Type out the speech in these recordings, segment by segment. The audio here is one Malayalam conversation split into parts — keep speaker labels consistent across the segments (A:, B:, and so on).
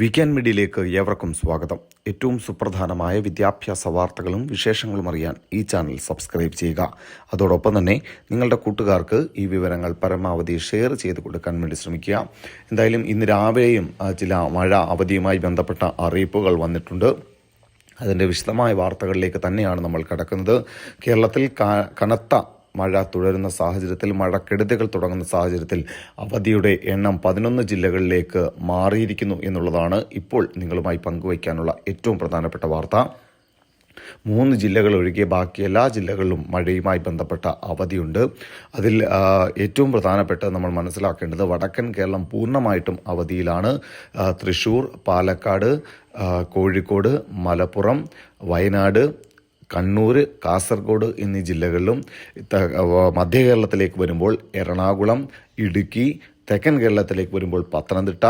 A: വീക്കെൻഡ് മീഡിയയിലേക്ക് ഏവർക്കും സ്വാഗതം ഏറ്റവും സുപ്രധാനമായ വിദ്യാഭ്യാസ വാർത്തകളും വിശേഷങ്ങളും അറിയാൻ ഈ ചാനൽ സബ്സ്ക്രൈബ് ചെയ്യുക അതോടൊപ്പം തന്നെ നിങ്ങളുടെ കൂട്ടുകാർക്ക് ഈ വിവരങ്ങൾ പരമാവധി ഷെയർ ചെയ്ത് കൊടുക്കാൻ വേണ്ടി ശ്രമിക്കുക എന്തായാലും ഇന്ന് രാവിലെയും ചില മഴ അവധിയുമായി ബന്ധപ്പെട്ട അറിയിപ്പുകൾ വന്നിട്ടുണ്ട് അതിൻ്റെ വിശദമായ വാർത്തകളിലേക്ക് തന്നെയാണ് നമ്മൾ കിടക്കുന്നത് കേരളത്തിൽ കനത്ത മഴ തുടരുന്ന സാഹചര്യത്തിൽ മഴക്കെടുതികൾ തുടങ്ങുന്ന സാഹചര്യത്തിൽ അവധിയുടെ എണ്ണം പതിനൊന്ന് ജില്ലകളിലേക്ക് മാറിയിരിക്കുന്നു എന്നുള്ളതാണ് ഇപ്പോൾ നിങ്ങളുമായി പങ്കുവയ്ക്കാനുള്ള ഏറ്റവും പ്രധാനപ്പെട്ട വാർത്ത മൂന്ന് ജില്ലകൾ ഒഴികെ ബാക്കി എല്ലാ ജില്ലകളിലും മഴയുമായി ബന്ധപ്പെട്ട അവധിയുണ്ട് അതിൽ ഏറ്റവും പ്രധാനപ്പെട്ട നമ്മൾ മനസ്സിലാക്കേണ്ടത് വടക്കൻ കേരളം പൂർണ്ണമായിട്ടും അവധിയിലാണ് തൃശൂർ പാലക്കാട് കോഴിക്കോട് മലപ്പുറം വയനാട് കണ്ണൂർ കാസർഗോഡ് എന്നീ ജില്ലകളിലും മധ്യ കേരളത്തിലേക്ക് വരുമ്പോൾ എറണാകുളം ഇടുക്കി തെക്കൻ കേരളത്തിലേക്ക് വരുമ്പോൾ പത്തനംതിട്ട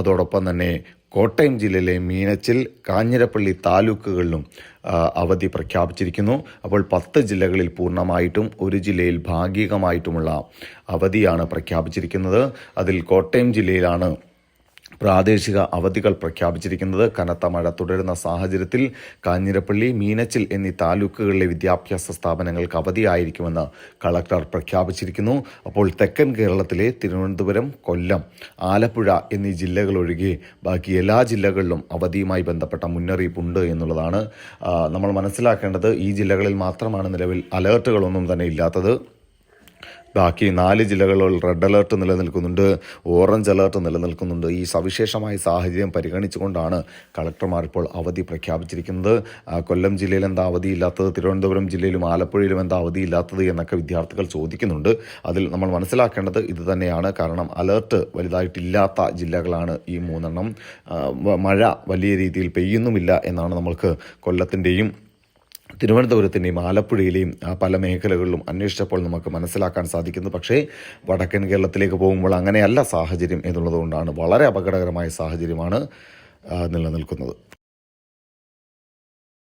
A: അതോടൊപ്പം തന്നെ കോട്ടയം ജില്ലയിലെ മീനച്ചിൽ കാഞ്ഞിരപ്പള്ളി താലൂക്കുകളിലും അവധി പ്രഖ്യാപിച്ചിരിക്കുന്നു അപ്പോൾ പത്ത് ജില്ലകളിൽ പൂർണ്ണമായിട്ടും ഒരു ജില്ലയിൽ ഭാഗികമായിട്ടുമുള്ള അവധിയാണ് പ്രഖ്യാപിച്ചിരിക്കുന്നത് അതിൽ കോട്ടയം ജില്ലയിലാണ് പ്രാദേശിക അവധികൾ പ്രഖ്യാപിച്ചിരിക്കുന്നത് കനത്ത മഴ തുടരുന്ന സാഹചര്യത്തിൽ കാഞ്ഞിരപ്പള്ളി മീനച്ചിൽ എന്നീ താലൂക്കുകളിലെ വിദ്യാഭ്യാസ സ്ഥാപനങ്ങൾക്ക് അവധിയായിരിക്കുമെന്ന് കളക്ടർ പ്രഖ്യാപിച്ചിരിക്കുന്നു അപ്പോൾ തെക്കൻ കേരളത്തിലെ തിരുവനന്തപുരം കൊല്ലം ആലപ്പുഴ എന്നീ ജില്ലകൾ ഒഴികെ ബാക്കി എല്ലാ ജില്ലകളിലും അവധിയുമായി ബന്ധപ്പെട്ട മുന്നറിയിപ്പുണ്ട് എന്നുള്ളതാണ് നമ്മൾ മനസ്സിലാക്കേണ്ടത് ഈ ജില്ലകളിൽ മാത്രമാണ് നിലവിൽ അലേർട്ടുകളൊന്നും തന്നെ ഇല്ലാത്തത് ബാക്കി നാല് ജില്ലകളിൽ റെഡ് അലർട്ട് നിലനിൽക്കുന്നുണ്ട് ഓറഞ്ച് അലർട്ട് നിലനിൽക്കുന്നുണ്ട് ഈ സവിശേഷമായ സാഹചര്യം പരിഗണിച്ചുകൊണ്ടാണ് കളക്ടർമാർ ഇപ്പോൾ അവധി പ്രഖ്യാപിച്ചിരിക്കുന്നത് കൊല്ലം ജില്ലയിൽ എന്താ അവധിയില്ലാത്തത് തിരുവനന്തപുരം ജില്ലയിലും ആലപ്പുഴയിലും എന്താ അവധിയില്ലാത്തത് എന്നൊക്കെ വിദ്യാർത്ഥികൾ ചോദിക്കുന്നുണ്ട് അതിൽ നമ്മൾ മനസ്സിലാക്കേണ്ടത് ഇത് തന്നെയാണ് കാരണം അലർട്ട് വലുതായിട്ടില്ലാത്ത ജില്ലകളാണ് ഈ മൂന്നെണ്ണം മഴ വലിയ രീതിയിൽ പെയ്യുന്നുമില്ല എന്നാണ് നമ്മൾക്ക് കൊല്ലത്തിൻ്റെയും തിരുവനന്തപുരത്തിൻ്റെയും ആലപ്പുഴയിലെയും പല മേഖലകളിലും അന്വേഷിച്ചപ്പോൾ നമുക്ക് മനസ്സിലാക്കാൻ സാധിക്കുന്നു പക്ഷേ വടക്കൻ കേരളത്തിലേക്ക് പോകുമ്പോൾ അങ്ങനെയല്ല സാഹചര്യം എന്നുള്ളതുകൊണ്ടാണ് വളരെ അപകടകരമായ സാഹചര്യമാണ് നിലനിൽക്കുന്നത്